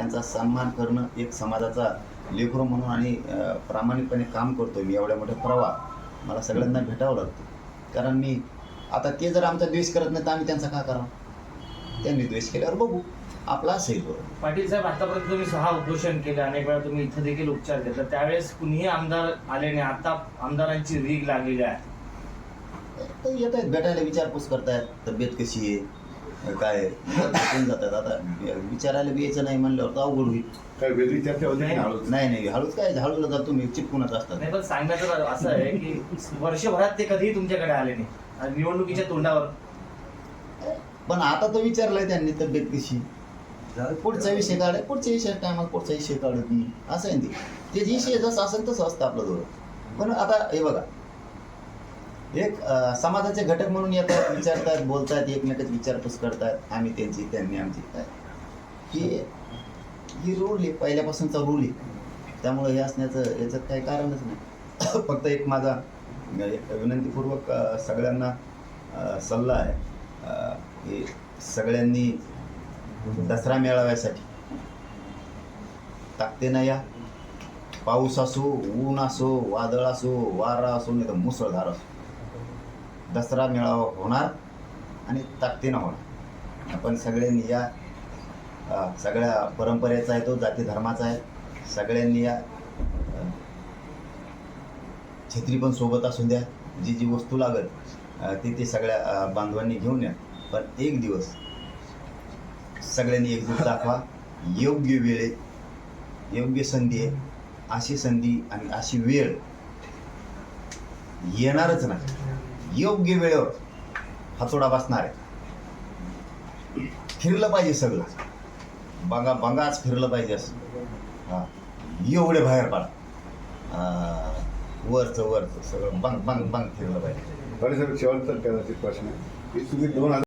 त्यांचा सन्मान करणं एक समाजाचा लेकरू म्हणून आणि प्रामाणिकपणे काम करतो मी एवढ्या मोठ्या प्रवाह मला सगळ्यांना भेटावं लागतं. कारण मी आता ते जर आमचा द्वेष करत नाही तर आम्ही त्यांचा का करावं? त्यांनी द्वेष केल्यावर बघू. आपला असेल बरोबर पाटील साहेब आतापर्यंत तुम्ही सहा उपोषण केले अनेक वेळा तुम्ही इथं देखील उपचार घेतला. त्यावेळेस कुणीही आमदार आले नाही. आता आमदारांची रीग लागलेली आहे. येत आहेत भेटायला विचारपूस करतायत. तब्येत कशी आहे? काय भेटून जातात आता. विचारायला बी यायचं नाही म्हणल्यावर तर अवघड होईल. काय वेगळी चर्चा होती हळूच? नाही नाही हळूच काय हळूला जातो तुम्ही चिपकूनच असतात. नाही पण सांगण्याचं असं आहे की वर्षभरात ते कधीही तुमच्याकडे आले नाही. आणि निवडणुकीच्या तोंडावर. पण आता तर विचारलंय त्यांनी तब्येत कशी. पुढचा विषय काढाय पुढच्या विषय टायमात पुढचा विषय काढत नाही. असं आहे ना ते. ते विषय जसं असेल तसं असतं आपलं जवळ पण आता हे बघा एक समाजाचे घटक म्हणून येतात विचारतात बोलतात एकमेकात विचारपूस करतात. आम्ही त्यांची त्यांनी आमची काय ही ही रूल आहे पहिल्यापासूनचा रूल आहे. त्यामुळे हे असण्याचं याचं काही कारणच नाही. फक्त एक माझा एक विनंतीपूर्वक सगळ्यांना सल्ला आहे. की सगळ्यांनी दसरा मेळाव्यासाठी ताकदीनं या. पाऊस असो ऊन असो वादळ असो वारा असो नाही तर मुसळधार असो. दसरा मेळावा होणार आणि ताकदीनं होणार. आपण सगळ्यांनी या सगळ्या परंपरेचा आहे तो जाती धर्माचा आहे. सगळ्यांनी या छत्री पण सोबत असू द्या. जी जी वस्तू लागल ती ती सगळ्या बांधवांनी घेऊन या. पण एक दिवस सगळ्यांनी एकजूट दाखवा. योग्य वेळे योग्य संधी आहे. अशी संधी आणि अशी वेळ येणारच नाही. योग्य वेळेवर हातोडा बसणार आहे. फिरलं पाहिजे सगळं. बंगा बंगाच फिरलं पाहिजे असं. हा. एवढे बाहेर पडा. वरचं वरचं सगळं बंग बंग बंग फिरलं पाहिजे. शेवटचा कदाचित प्रश्न आहे. की तुम्ही दोन हजार